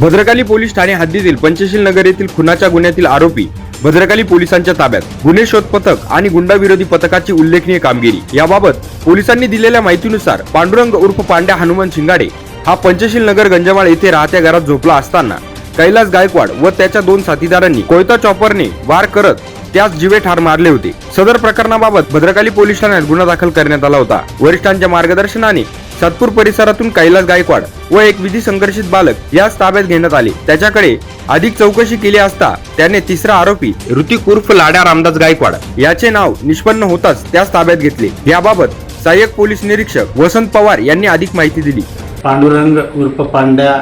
Bhadrakali police Thane हद्दीतील पंचशील नगर येथील खुनाच्या गुन्ह्यातील आरोपी भद्रकाली पोलिसांच्या ताब्यात. गुन्हे शोध पथक आणि गुंडाविरोधी पथकाची उल्लेखनीय कामगिरी. याबाबत पोलिसांनी दिलेल्या माहितीनुसार पांडुरंग उर्फ पांड्या हनुमान शिंगाडे हा पंचशील नगर गंजमाळ येथे राहत्या घरात झोपला असताना कैलास गायकवाड व त्याच्या दोन साथीदारांनी कोयता चॉपरने वार करत त्यास जीवे ठार मारले होते. सदर प्रकरणाबाबत भद्रकाली पोलीस ठाण्यात गुन्हा दाखल करण्यात आला होता. वरिष्ठांच्या मार्गदर्शनाने सातपूर परिसरातून कैलास गायकवाड व एक विधी संघर्षित बालक याच ताब्यात घेण्यात आले. त्याच्याकडे अधिक चौकशी केली असता त्याने तिसरा आरोपी ऋतिक उर्फ लाड्या रामदास गायकवाड याचे नाव निष्पन्न होताच त्याच ताब्यात घेतले. याबाबत सहाय्यक पोलीस निरीक्षक वसंत पवार यांनी अधिक माहिती दिली. पांडुरंग उर्फ पांड्या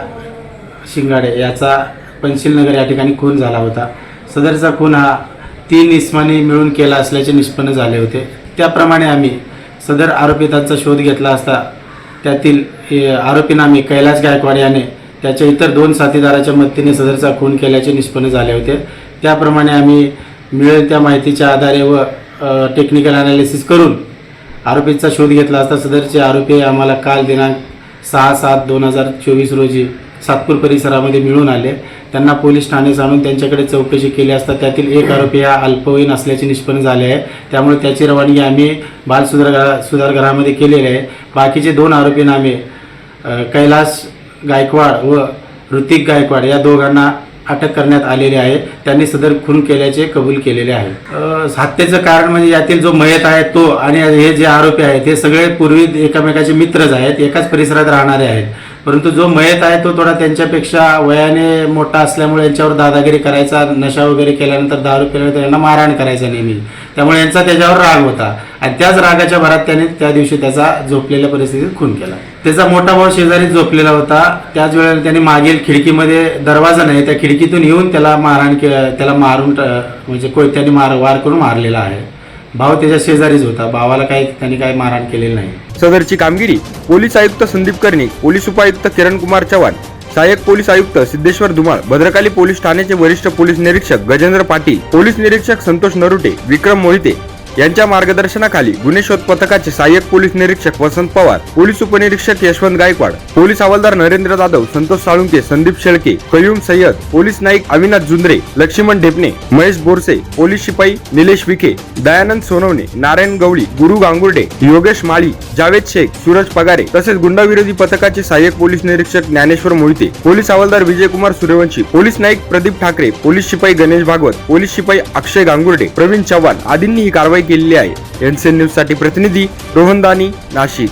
शिंगाडे याचा पंचशीलनगर या ठिकाणी खून झाला होता. सदरचा खून हा तीन इस्माने मिळून केला असल्याचे निष्पन्न झाले होते. त्याप्रमाणे आम्ही सदर आरोपितांचा शोध घेतला असता त्यातील हे आरोपी नामे कैलास गायकवाड याने त्याच्या इतर दोन साथीदाराच्या मदतीने सदरचा खून केल्याचे निष्पन्न झाले होते. त्याप्रमाणे आम्ही मिळेल त्या माहितीच्या आधारे व टेक्निकल अनालिसिस करून आरोपीचा शोध घेतला असता सदरचे आरोपी आम्हाला काल दिनांक सहा सात दोन हजार चोवीस रोजी सातपूर परिसरामध्ये मिळून आले. त्यांना पोलीस ठाणे जाणून त्यांच्याकडे चौकशी केली असता त्यातील एक आरोपी हा अल्पवयीन असल्याचे निष्पन्न झाले आहे. त्यामुळे त्याची रवानगी आम्ही बाल सुधार सुधारगृहामध्ये केलेली आहे. बाकीचे दोन आरोपी नामे कैलास गायकवाड व ऋतिक गायकवाड या दोघांना अटक करण्यात आलेली आहे. त्यांनी सदर खून केल्याचे कबूल केलेले आहे. हत्येचं कारण म्हणजे यातील जो मयत आहे तो आणि हे जे आरोपी आहेत हे सगळे पूर्वी एकमेकाचे मित्रच आहेत एकाच परिसरात राहणारे आहेत. परंतु जो मयत आहे तो थोडा त्यांच्यापेक्षा वयाने मोठा असल्यामुळे यांच्यावर दादागिरी करायचा नशा वगैरे केल्यानंतर दारू केल्यानंतर यांना मारहाण करायचा नेहमी. त्यामुळे यांचा त्याच्यावर राग होता. आणि त्याच रागाच्या भरात त्याने त्या दिवशी त्याचा झोपलेल्या परिस्थितीत खून केला. त्याचा मोठा भाऊ शेजारी झोपलेला होता. त्याच वेळेला त्याने मागील खिडकीमध्ये दरवाजा नाही त्या खिडकीतून येऊन त्याला मारहाण के त्याला मारून म्हणजे कोयत्याने मार वार करून मारलेला आहे. भाव त्याच्या शेजारीच होता. भावाला काही त्यांनी काही मारहाण केलेली नाही. सदरची कामगिरी पोलीस आयुक्त संदीप कर्णिक पोलीस उपायुक्त किरण कुमार चव्हाण सहाय्यक पोलीस आयुक्त सिद्धेश्वर धुमाळ भद्रकाली पोलीस ठाण्याचे वरिष्ठ पोलीस निरीक्षक गजेंद्र पाटील पोलीस निरीक्षक संतोष नरुटे विक्रम मोहिते यांच्या मार्गदर्शनाखाली गुन्हे शोध पथकाचे सहाय्यक पोलीस निरीक्षक वसंत पवार पोलीस उपनिरीक्षक यशवंत गायकवाड पोलीस हवालदार नरेंद्र जाधव संतोष साळुंके संदीप शेळके कयूम सय्यद पोलीस नाईक अविनाश जुंद्रे लक्ष्मण ढेपणे महेश बोरसे पोलीस शिपाई निलेश विखे दयानंद सोनवणे नारायण गवळी गुरु गांगुर्डे योगेश माळी जावेद शेख सूरज पगारे तसेच गुंडाविरोधी पथकाचे सहाय्यक पोलीस निरीक्षक ज्ञानेश्वर मोहिते पोलीस हवालदार विजयकुमार सूर्यवंशी पोलीस नाईक प्रदीप ठाकरे पोलीस शिपाई गणेश भागवत पोलीस शिपाई अक्षय गांगुर्डे प्रवीण चव्हाण आदींनी ही कारवाई केलेली आहे. एनसीएन न्यूजसाठी प्रतिनिधी रोहन दानी नाशिक.